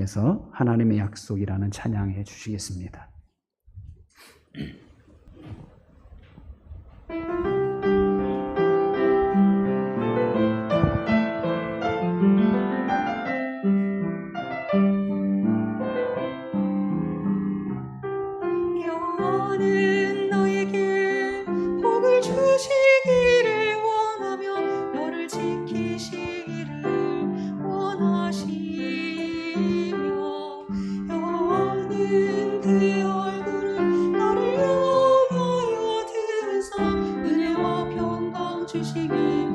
하나님께서 하나님의 약속이라는 찬양해 주시겠습니다. 영원은 너에게 복을 주시기 去细雨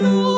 Oh.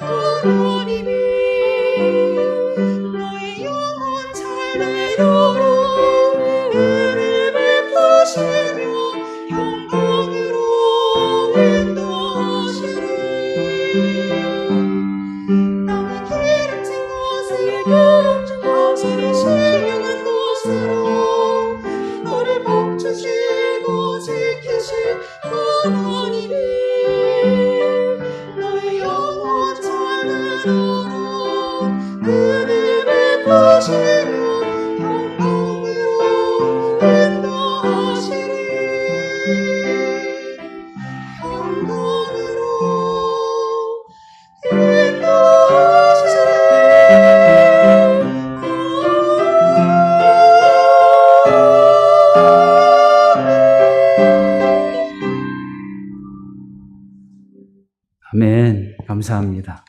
하나님이 너의 영혼 잘 내려라. 아멘. 감사합니다.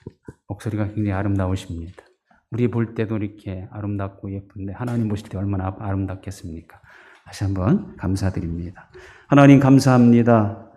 목소리가 굉장히 아름다우십니다. 우리 볼 때도 이렇게 아름답고 예쁜데 하나님 보실 때 얼마나 아름답겠습니까? 다시 한번 감사드립니다. 하나님 감사합니다.